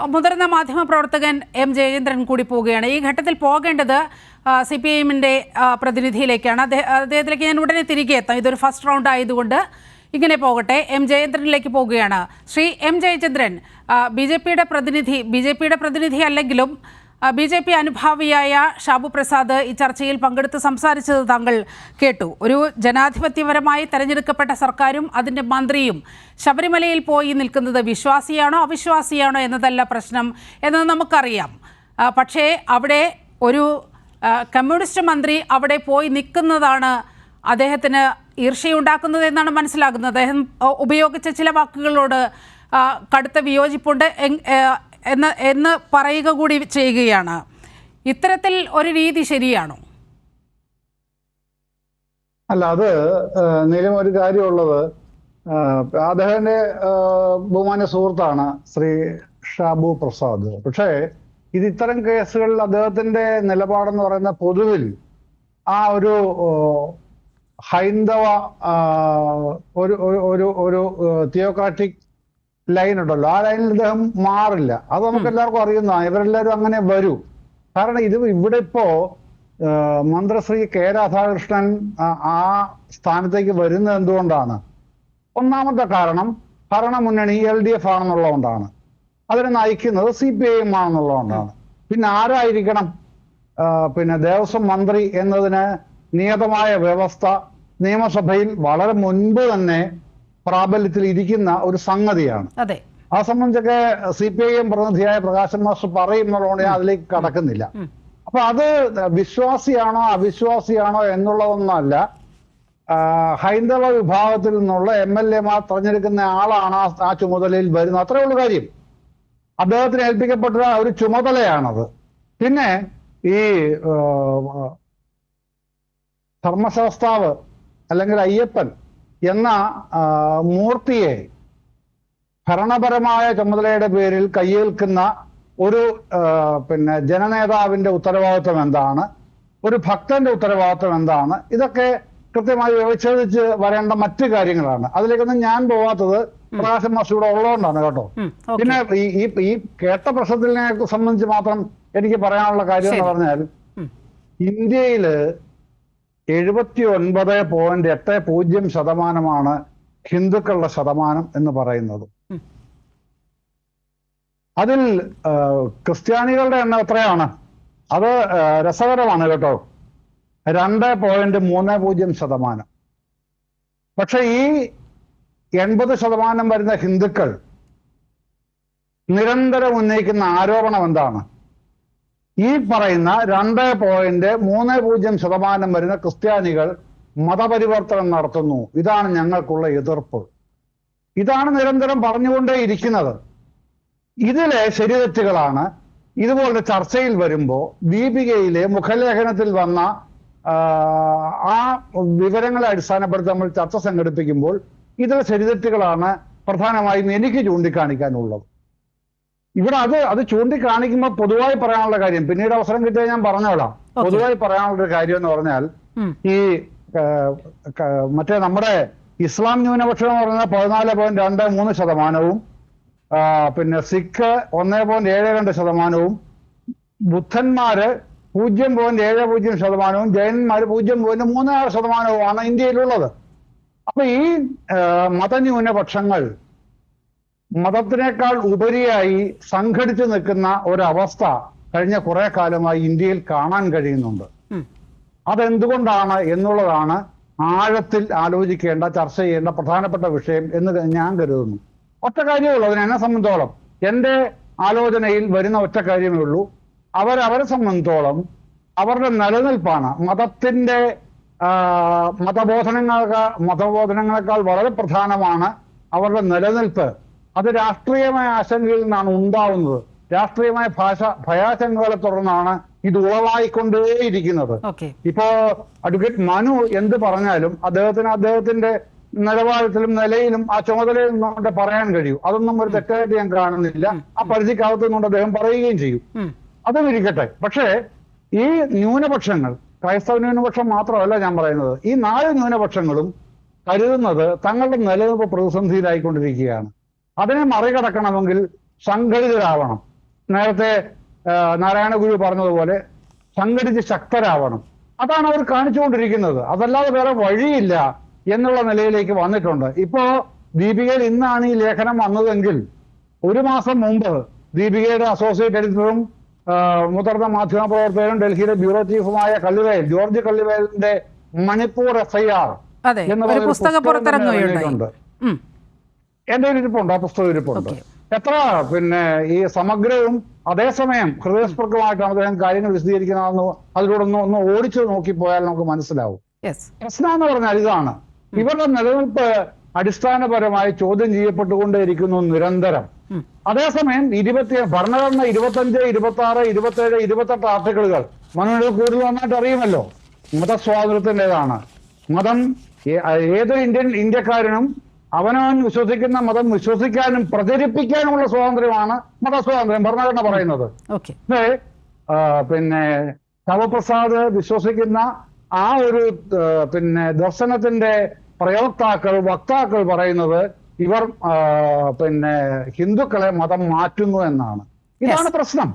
മുതിർന്ന മാധ്യമ പ്രവർത്തകൻ എം ജയചന്ദ്രൻ കൂടി പോവുകയാണ്. ഈ ഘട്ടത്തിൽ പോകേണ്ടത് സി പി എമ്മിന്റെ പ്രതിനിധിയിലേക്കാണ്. അദ്ദേഹ- അദ്ദേഹത്തിലേക്ക് ഞാൻ ഉടനെ തിരികെ എത്താം. ഇതൊരു ഫസ്റ്റ് റൗണ്ട് ആയതുകൊണ്ട് ഇങ്ങനെ പോകട്ടെ. എം ജയചന്ദ്രനിലേക്ക് പോവുകയാണ്. Shri M Jayachandran B J പിയുടെ പ്രതിനിധി ബി ജെ പിയുടെ പ്രതിനിധി അല്ലെങ്കിലും ബി ജെ പി അനുഭാവിയായ ഷാബു പ്രസാദ് ഈ ചർച്ചയിൽ പങ്കെടുത്ത് സംസാരിച്ചത് താങ്കൾ കേട്ടു. ഒരു ജനാധിപത്യപരമായി തെരഞ്ഞെടുക്കപ്പെട്ട സർക്കാരും അതിന്റെ മന്ത്രിയും ശബരിമലയിൽ പോയി നിൽക്കുന്നത് വിശ്വാസിയാണോ അവിശ്വാസിയാണോ എന്നതല്ല പ്രശ്നം എന്നത് നമുക്കറിയാം. പക്ഷേ അവിടെ ഒരു കമ്മ്യൂണിസ്റ്റ് മന്ത്രി അവിടെ പോയി നിൽക്കുന്നതാണ് അദ്ദേഹത്തിന് ഈർഷ്യയുണ്ടാക്കുന്നത് എന്നാണ് മനസ്സിലാകുന്നത്. അദ്ദേഹം ഉപയോഗിച്ച ചില വാക്കുകളോട് കടുത്ത വിയോജിപ്പുണ്ട്. എന്ന് എന്ന് പറയുക കൂടി ചെയ്യുകയാണ്. ഇത്തരത്തിൽ ഒരു രീതി ശരിയാണോ? അല്ല അത് നിലം ഒരു കാര്യമുള്ളത്. അദ്ദേഹത്തിന്റെ ബഹുമാന സുഹൃത്താണ് ശ്രീ ഷാബു പ്രസാദ്. പക്ഷേ ഇത് ഇത്തരം കേസുകളിൽ അദ്ദേഹത്തിന്റെ നിലപാടെന്ന് പറയുന്ന പൊതുവിൽ ആ ഒരു ഹൈന്ദവ ഒരു ഒരു- ഒരു തിയോക്രാറ്റിക് ലൈൻ ഉണ്ടല്ലോ. ആ ലൈനിൽ ഇദ്ദേഹം മാറില്ല. അത് നമുക്ക് എല്ലാവർക്കും അറിയുന്നതാണ്. ഇവരെല്ലാവരും അങ്ങനെ വരൂ. കാരണം ഇത് ഇവിടെ ഇപ്പോ മന്ത്രശ്രീ കെ രാധാകൃഷ്ണൻ ആ, ആ സ്ഥാനത്തേക്ക് വരുന്നത് എന്തുകൊണ്ടാണ്? ഒന്നാമത്തെ കാരണം ഭരണമുന്നണി എൽ ഡി എഫ് ആണെന്നുള്ളതുകൊണ്ടാണ്. അതിനെ നയിക്കുന്നത് സി പി ഐ എം ആണെന്നുള്ളതുകൊണ്ടാണ്. പിന്നെ ആരായിരിക്കണം? പിന്നെ ദേവസ്വം മന്ത്രി എന്നതിന് നിയതമായ വ്യവസ്ഥ നിയമസഭയിൽ വളരെ മുൻപ് തന്നെ പ്രാബല്യത്തിൽ ഇരിക്കുന്ന ഒരു സംഗതിയാണ്. അതെ. ആ സംബന്ധിച്ചൊക്കെ സി പി ഐ എം പ്രതിനിധിയായ പ്രകാശൻ മാസ്റ്റർ പറയും ഞാൻ അതിലേക്ക് കടക്കുന്നില്ല. അപ്പൊ അത് വിശ്വാസിയാണോ അവിശ്വാസിയാണോ എന്നുള്ളതൊന്നല്ല. ഹൈന്ദവ വിഭാഗത്തിൽ നിന്നുള്ള എം എൽ എമാർ തെരഞ്ഞെടുക്കുന്ന ആളാണ് ആ- ചുമതലയിൽ വരുന്നത്. അത്രേ ഉള്ളൂ കാര്യം. അദ്ദേഹത്തിന് ഏൽപ്പിക്കപ്പെട്ട ഒരു ചുമതലയാണത്. പിന്നെ ഈ ധർമ്മശാസ്താവ് അല്ലെങ്കിൽ അയ്യപ്പൻ എന്ന മൂർത്തിയെ ഭരണപരമായ ചുമതലയുടെ പേരിൽ കയ്യേൽക്കുന്ന ഒരു പിന്നെ ജനനേതാവിന്റെ ഉത്തരവാദിത്വം എന്താണ്? ഒരു ഭക്തന്റെ ഉത്തരവാദിത്വം എന്താണ്? ഇതൊക്കെ കൃത്യമായി വ്യവച്ഛേദിച്ച് വരേണ്ട മറ്റു കാര്യങ്ങളാണ്. അതിലേക്കൊന്നും ഞാൻ പോവാത്തത് പ്രകാശം മാസിയുടെ ഉള്ളതുകൊണ്ടാണ് കേട്ടോ. പിന്നെ ഈ ഈ കേട്ട പ്രശ്നത്തിനെ സംബന്ധിച്ച് മാത്രം എനിക്ക് പറയാനുള്ള കാര്യം എന്ന് പറഞ്ഞാൽ. ഇന്ത്യയിൽ എഴുപത്തി ഒൻപത് പോയിന്റ് എട്ട് പൂജ്യം ശതമാനമാണ് ഹിന്ദുക്കളുടെ ശതമാനം എന്ന് പറയുന്നത്. അതിൽ ക്രിസ്ത്യാനികളുടെ എണ്ണം എത്രയാണ്? അത് രസകരമാണ് കേട്ടോ. രണ്ട് പോയിന്റ് മൂന്ന് പൂജ്യം ശതമാനം. പക്ഷെ ഈ എൺപത് ശതമാനം വരുന്ന ഹിന്ദുക്കൾ നിരന്തരം ഉന്നയിക്കുന്ന ആരോപണം എന്താണ്? ഈ പറയുന്ന രണ്ട് പോയിന്റ് മൂന്ന് പൂജ്യം ശതമാനം വരുന്ന ക്രിസ്ത്യാനികൾ മതപരിവർത്തനം നടത്തുന്നു. ഇതാണ് ഞങ്ങൾക്കുള്ള എതിർപ്പ്. ഇതാണ് നിരന്തരം പറഞ്ഞുകൊണ്ടേയിരിക്കുന്നത് ഇതിലെ ശരിതെറ്റുകളാണ്. ഇതുപോലെ ചർച്ചയിൽ വരുമ്പോൾ ദീപികയിലെ മുഖലേഖനത്തിൽ വന്ന ആ, വിവരങ്ങളെ അടിസ്ഥാനപ്പെടുത്തി നമ്മൾ ചർച്ച സംഘടിപ്പിക്കുമ്പോൾ ഇതിലെ ശരിതെറ്റുകളാണ് പ്രധാനമായും എനിക്ക് ചൂണ്ടിക്കാണിക്കാനുള്ളത്. ഇവിടെ അത് അത് ചൂണ്ടിക്കാണിക്കുമ്പോൾ പൊതുവായി പറയാനുള്ള കാര്യം. പിന്നീട് അവസരം കിട്ടിയാൽ ഞാൻ പറഞ്ഞോളാം. പൊതുവായി പറയാനുള്ള ഒരു കാര്യം എന്ന് പറഞ്ഞാൽ ഈ മറ്റേ നമ്മുടെ ഇസ്ലാം ന്യൂനപക്ഷം എന്ന് പറഞ്ഞാൽ പതിനാല് പോയിന്റ് രണ്ട് മൂന്ന് ശതമാനവും പിന്നെ സിഖ് ഒന്നേ പോയിന്റ് ഏഴ് രണ്ട് ശതമാനവും ബുദ്ധന്മാര് പൂജ്യം പോയിന്റ് ഏഴ് പൂജ്യം ശതമാനവും ജൈനന്മാര് പൂജ്യം പോയിന്റ് മൂന്ന് ആറ് ശതമാനവുമാണ് ഇന്ത്യയിലുള്ളത്. അപ്പൊ ഈ മതന്യൂനപക്ഷങ്ങൾ മതത്തിനേക്കാൾ ഉപരിയായി സംഘടിച്ചു നിൽക്കുന്ന ഒരവസ്ഥ കഴിഞ്ഞ കുറെ കാലമായി ഇന്ത്യയിൽ കാണാൻ കഴിയുന്നുണ്ട്. അതെന്തുകൊണ്ടാണ് എന്നുള്ളതാണ് ആഴത്തിൽ ആലോചിക്കേണ്ട ചർച്ച ചെയ്യേണ്ട പ്രധാനപ്പെട്ട വിഷയം എന്ന് ഞാൻ കരുതുന്നു. ഒറ്റ കാര്യമേ ഉള്ളൂ അതിന് എന്നെ സംബന്ധിച്ചോളം. എന്റെ ആലോചനയിൽ വരുന്ന ഒറ്റ കാര്യമേ ഉള്ളൂ. അവരവരെ അവരെ സംബന്ധിച്ചോളം അവരുടെ നിലനിൽപ്പാണ്. മതത്തിന്റെ ആ, മതബോധനങ്ങൾക്ക് മതബോധനങ്ങളെക്കാൾ വളരെ പ്രധാനമാണ് അവരുടെ നിലനിൽപ്പ്. അത് രാഷ്ട്രീയമായ ആശങ്കയിൽ നിന്നാണ് ഉണ്ടാവുന്നത്. രാഷ്ട്രീയമായ ഭാഷ ഭയാശങ്കകളെ തുടർന്നാണ് ഇത് ഉളവായിക്കൊണ്ടേയിരിക്കുന്നത്. ഇപ്പോ അഡ്വക്കേറ്റ് മനു എന്ത് പറഞ്ഞാലും അദ്ദേഹത്തിന് അദ്ദേഹത്തിന്റെ നിലവാരത്തിലും നിലയിലും ആ ചുമതലയിൽ നിന്നുകൊണ്ട് പറയാൻ കഴിയൂ. അതൊന്നും ഒരു തെറ്റായിട്ട് ഞാൻ കാണുന്നില്ല. ആ പരിധിക്കകത്ത് നിന്നുകൊണ്ട് അദ്ദേഹം പറയുകയും ചെയ്യും. അതും ഇരിക്കട്ടെ. പക്ഷേ ഈ ന്യൂനപക്ഷങ്ങൾ ക്രൈസ്തവ ന്യൂനപക്ഷം മാത്രമല്ല ഞാൻ പറയുന്നത്. ഈ നാല് ന്യൂനപക്ഷങ്ങളും കരുതുന്നത് തങ്ങളുടെ നിലനിൽപ്പ് പ്രതിസന്ധിയിലായിക്കൊണ്ടിരിക്കുകയാണ്. അതിനെ മറികടക്കണമെങ്കിൽ സംഘടിതരാവണം. നേരത്തെ നാരായണ ഗുരു പറഞ്ഞതുപോലെ സംഘടിച്ച് ശക്തരാവണം. അതാണ് അവർ കാണിച്ചുകൊണ്ടിരിക്കുന്നത്. അതല്ലാതെ വേറെ വഴിയില്ല എന്നുള്ള നിലയിലേക്ക് വന്നിട്ടുണ്ട്. ഇപ്പോ ദീപികയിൽ ഇന്നാണ് ഈ ലേഖനം വന്നതെങ്കിൽ ഒരു മാസം മുമ്പ് ദീപികയുടെ അസോസിയേറ്റ് എഡിറ്ററും മുതിർന്ന മാധ്യമ പ്രവർത്തകരും ഡൽഹിയിലെ ബ്യൂറോ ചീഫുമായ കള്ളിവേൽ ജോർജ് കള്ളിവേലിന്റെ മണിപ്പൂർ എഫ് ഐ ആർ ഒരു പുസ്തകം. എന്റെ ഒരു ഇരിപ്പുണ്ട് ആ പുസ്തകം ഇരിപ്പുണ്ട്. എത്ര? പിന്നെ ഈ സമഗ്രവും അതേസമയം ഹൃദയസ്പർഗമായിട്ടാണ് അദ്ദേഹം കാര്യങ്ങൾ വിശദീകരിക്കുന്നതെന്ന് അതിലൂടെ ഒന്ന് ഒന്ന് ഓടിച്ചു നോക്കിപ്പോയാൽ നമുക്ക് മനസ്സിലാവും. പ്രശ്നം എന്ന് പറഞ്ഞാൽ ഇതാണ്. ഇവരുടെ നിലനിൽപ്പ് അടിസ്ഥാനപരമായി ചോദ്യം ചെയ്യപ്പെട്ടുകൊണ്ടേയിരിക്കുന്നു നിരന്തരം. അതേസമയം ഇരുപത്തി ഭരണഘടന ഇരുപത്തഞ്ച് ഇരുപത്തി ആറ് ഇരുപത്തേഴ് ഇരുപത്തെട്ട് ആർട്ടിക്കിളുകൾ മനുവിന് കൂടുതൽ നന്നായിട്ട് അറിയുമല്ലോ. മതസ്വാതന്ത്ര്യത്തിന്റെതാണ് മതം ഏതൊരു ഇന്ത്യൻ ഇന്ത്യക്കാരനും അവനവൻ വിശ്വസിക്കുന്ന മതം വിശ്വസിക്കാനും പ്രചരിപ്പിക്കാനുമുള്ള സ്വാതന്ത്ര്യമാണ് മതസ്വാതന്ത്ര്യം ഭരണഘടന പറയുന്നത്. പിന്നെ ശവപ്രസാദ് വിശ്വസിക്കുന്ന ആ ഒരു പിന്നെ ദർശനത്തിന്റെ പ്രയോക്താക്കൾ വക്താക്കൾ പറയുന്നത് ഇവർ പിന്നെ ഹിന്ദുക്കളെ മതം മാറ്റുന്നു എന്നാണ്. ഇതാണ് പ്രശ്നം.